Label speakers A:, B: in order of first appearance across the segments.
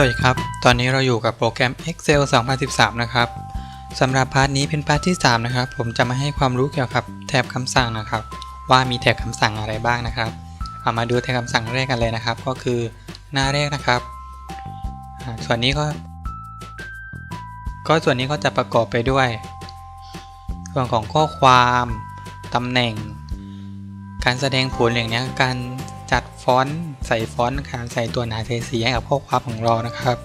A: สวัสดีครับ ตอนนี้เราอยู่กับโปรแกรม Excel 2013 นะครับสำหรับพาร์ทนี้เป็นพาร์ทที่ 3 นะครับ ผมจะมาให้ความรู้เกี่ยวกับแถบคำสั่งนะครับ ว่ามีแถบคำสั่งอะไรบ้างนะครับ เอามาดูแถบคำสั่งแรกกันเลยนะครับ ก็คือหน้าแรกนะครับ ส่วนนี้ก็ ก็ส่วนนี้ก็จะประกอบไปด้วย ส่วนของข้อความตำแหน่ง การแสดงผลอย่างนี้การ จัดฟอนต์ใส่ฟอนต์การใส่ตัวหนาเทสีให้กับข้อความของเรานะครับ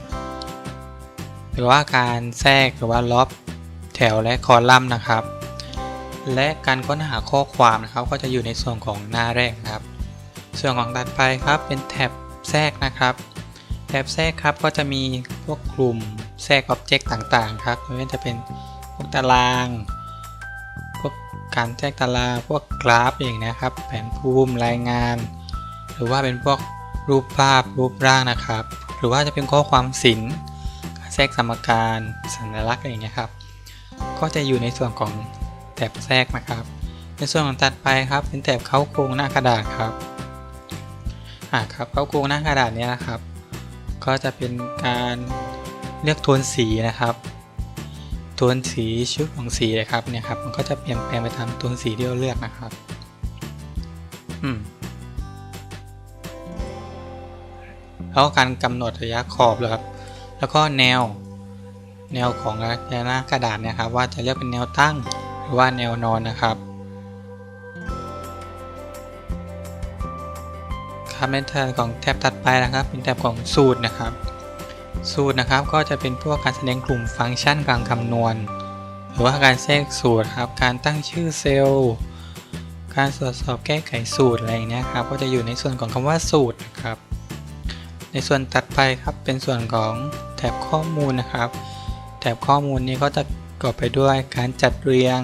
A: หรือว่าการแทรกหรือว่าล็อบแถวและคอลัมน์นะครับ และการค้นหาข้อความนะครับก็จะอยู่ในส่วนของหน้าแรกครับ ส่วนของถัดไปครับเป็นแท็บแทรกนะครับแท็บแทรกครับก็จะมีพวกกลุ่มแทรกอ็อบเจกต์ต่างๆครับไม่ว่าจะเป็นพวกตารางพวกการแทรกตารางพวกกราฟอย่างนี้ครับ แผนภูมิรายงาน หรือว่าเป็นพวกรูปภาพรูปร่างนะครับ หรือว่าจะเป็นข้อความศิลป์การแทรกสมการสัญลักษณ์อะไรอย่างเงี้ยครับ ก็จะอยู่ในส่วนของแถบแทรกนะครับ ในส่วนของถัดไปครับ เป็นแถบเข้าโครงหน้ากระดาษครับอ่าครับเข้าโครงหน้ากระดาษเนี้ยนะครับ ก็จะเป็นการเลือกโทนสีนะครับโทนสีชุดของสีเลยครับเนี่ยครับมันก็จะเปลี่ยนแปลงไปตามโทนสีที่เราเลือกนะครับ อืม แล้วก็การกำหนดระยะขอบเลยครับ แล้วก็แนว แนวของระยะหน้ากระดาษเนี่ยครับ ว่าจะเลือกเป็นแนวตั้งหรือว่าแนวนอนนะครับครับในแถบของแท็บถัดไปนะครับ เป็นแท็บของสูตรนะครับ สูตรนะครับก็จะเป็นพวกการแสดงกลุ่มฟังก์ชันการคำนวณ หรือว่าการแทรกสูตรครับ การตั้งชื่อเซลล์การตรวจสอบแก้ไขสูตรอะไรอย่างเนี้ยครับ ก็จะอยู่ในส่วนของคำว่าสูตรนะครับ ในส่วนถัดไปครับเป็นส่วนของแถบข้อมูลนะครับ แถบข้อมูลนี้ก็จะประกอบไปด้วยการจัดเรียง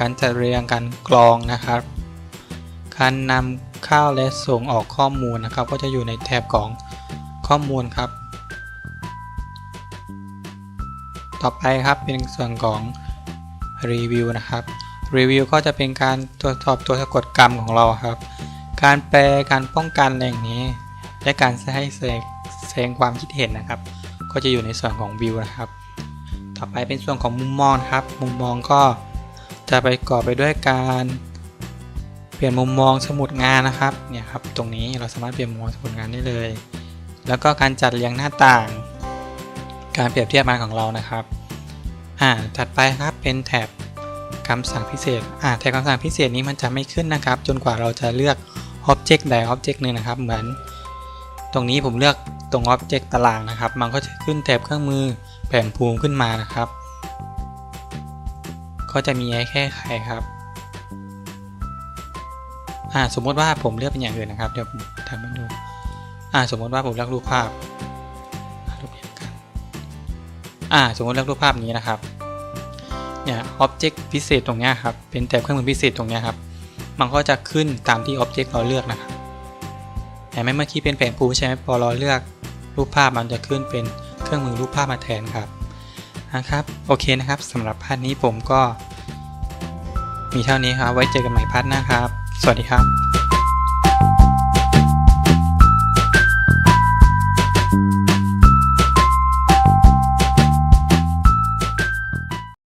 A: การจัดเรียงการกรองนะครับ การนำเข้าและส่งออกข้อมูลนะครับ ก็จะอยู่ในแถบของข้อมูลครับ ต่อไปครับเป็นส่วนของรีวิวนะครับรีวิวก็จะเป็นการตรวจสอบตัวสะกดกรรมของเราครับ การแปลการป้องกันอะไรอย่างนี้ และการให้แสดงงความคิดเห็นนะครับ ก็จะอยู่ในส่วนของวิวนะครับ ต่อไปเป็นส่วนของมุมมองครับ มุมมองก็จะไปประกอบไปด้วยการเปลี่ยนมุมมองสมุดงานนะครับเนี่ยครับตรงนี้เราสามารถเปลี่ยนมุมมองสมุดงานได้เลย แล้วก็การจัดเรียงหน้าต่าง การเปรียบเทียบงานของเรานะครับอ่าถัดไปครับเป็นแถบคำสั่งพิเศษอ่าแถบคำสั่งพิเศษนี้มันจะไม่ขึ้นนะครับ จนกว่าเราจะเลือก Object ใด Object หนึ่งนะครับ เหมือน ตรงนี้ผมเลือกตรง Object ตารางนะครับ มันก็จะขึ้นแถบเครื่องมือแผนภูมิขึ้นมานะครับ ก็จะมีให้แค่ไขครับอ่าสมมติว่าผมเลือกเป็นอย่างอื่นนะครับ เดี๋ยวผมทำให้ดูอ่าสมมติว่าผมเลือกรูปภาพอ่ารูปเดียวกันสมมติเลือกรูปภาพนี้นะครับเนี่ย Object พิเศษตรงเนี้ยครับเป็นแถบเครื่องมือพิเศษตรงเนี้ยครับมันก็จะขึ้นตามที่ Object เราเลือกนะครับ แต่ไม่เมื่อกี้เป็นแผนภูใช่ไหมพอเราเลือกรูปภาพมันจะขึ้นเป็นเครื่องมือรูปภาพมาแทนครับนะครับโอเคนะครับสำหรับพาร์ทนี้ผมก็ มีเท่านี้ครับ ไว้เจอกันใหม่พาร์ทหน้าครับ สวัสดีครับ